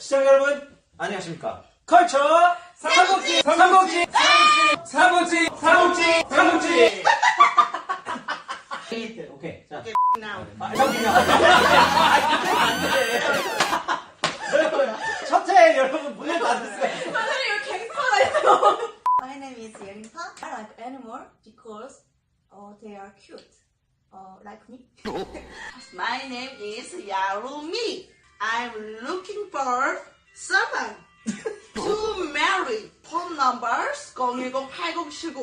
시청자 여러분 안녕하십니까 컬처 삼국지 삼국지 삼국지 삼국지 삼국지 오케이 자. 아. 첫회 여러분 문을 닫으세요. My name is Yelinpa. I like animal because uh, they are cute. Uh, like me. My name is Yarumi. I'm looking for someone to marry. Phone numbers 0108079.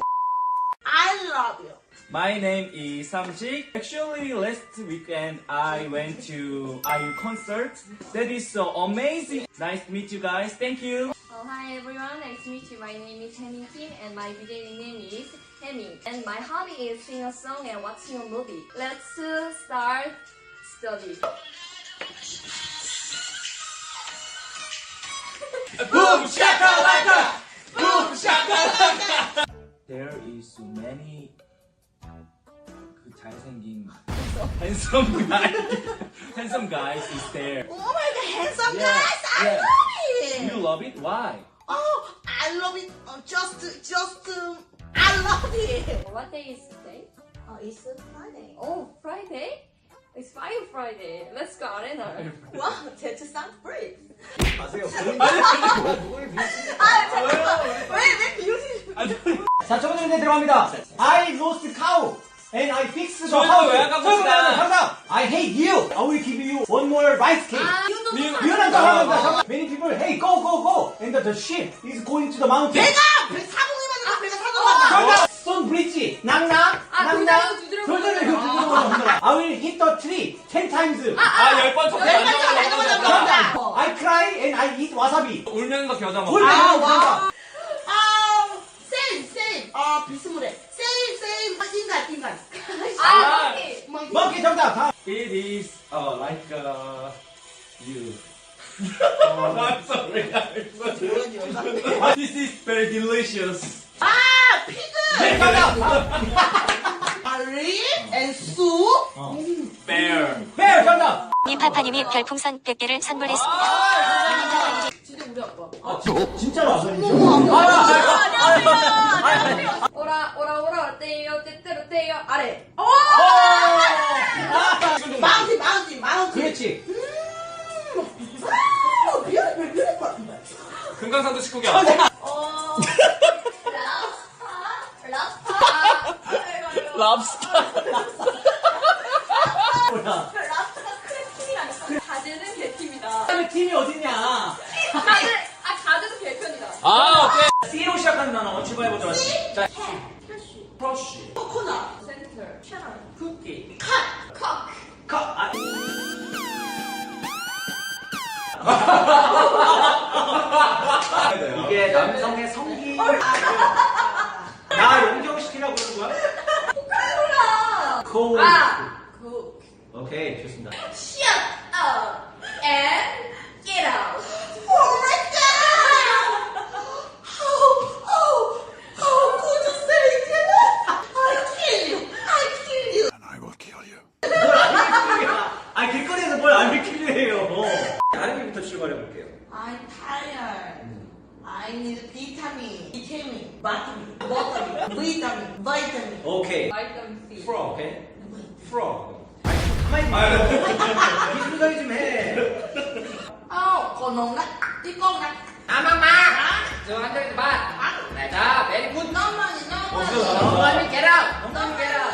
I love you. My name is Samjik. Actually, last weekend I went to IU concert. That is so amazing. Nice to meet you guys. Thank you. Oh, hi everyone, nice to meet you. My name is Hemming Kim and my DJ name is Hemming. And my hobby is sing a song and watching a movie. Let's uh, start study. Boom shakalaka. Boom shakalaka. There is so many 그 잘생긴 handsome guy. handsome guys is there. Oh my god, handsome Yeah, guys! I yeah. love it! You love it? Why? Oh, I love it. Uh, just, just, um, I love it. What day is today? Oh, it's a Friday. Oh, Friday? It's Fire Friday. Let's go arena. Wow, that sounds great. 아세요? 아, 잠깐만. 왜, 왜 비웃으시 자, 첫 번째 문제 들어갑니다. I lost cow and I fixed the 저희도 house. 요약하고 저희도 있다. 요약하고 정답. I hate you. I will give you one more rice cake. 아, 유연한 정답입니다. 정답. Many people, hey, go, go, go. And the ship is going to the mountain. 배가! bridge. 낭낭. 아, 낭낭. 돌다리고 두드려 돌다리고 보는 두드려 거. 보는 거야. I will hit the tree ten times. 아, 열번 쳤다. 열번 쳤다, 열번 쳤다. 정답. I cry and I eat wasabi. 울면서 겨자 먹어. 아, 정답. 와. 아, same, same. 아, 비스무레. same, same. 아, 인간, 인간. 아, 오케이. 먹기 정답. 다음. It is uh, like uh, you. 어, I'm sorry. I'm sorry. This is very delicious. 아! 네, 정답. 아리 and 수. Bear. 네, 정답. 니파파님이 별풍선 100개를 선물했습니다. 진짜 우리 아빠. 아, 진- 진짜로 아버님이죠? 오라, 오라, 오라, 떼요, 떼떼로 떼요, 아래. 어? 마운틴, 마운틴, 마운틴. 그렇지. 아, beautiful, beautiful. 금강산도 식구경. 랍스터. 뭐야. 라스파가 크랩팀이라니까. 가드는 개팀이다. 그다음에 팀이 어딨냐? 가드, 아, 가드도 개편이다. 아, 오케이. C로 시작하는 단어 하겠습니다. 자, 프러쉬, 코코넛. 센터, 채널, 쿠키, 컵. 컵. 아. 이게 남성의 성기. 나 용경시키라고 그러는 거야? 코울. 아, 그, 오케이, 좋습니다. shut up and get out. Oh my god! How, how, how could you say that? I kill you! I kill you! 뭘 알비킬이야? 아, 길거리에서 뭘 알비킬이에요? 아르비부터 출발해 볼게요. I'm tired. I need vitamin, vitamin, vitamin, vitamin, vitamin, vitamin. 오케이. 바이타민 C. Frog. 오케이. Frog. 가만히 있어. 기술 소리 좀 해. 어, 건너나? 이거나? 아마마 저한테 봐 내가 very good 너만이, 너만이. 너만이 get out 너만이 get out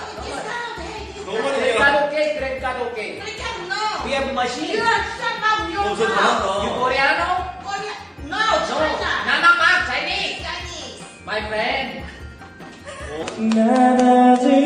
너만이 그래 가도 오케이 그래 가도 오케이 그렇게 하면 no. We have machine. You are shut up, you 어, 저 are 잘한다. you Koreano Korea. No, no China. 나나마 Chinese Chinese. my friend 나나지요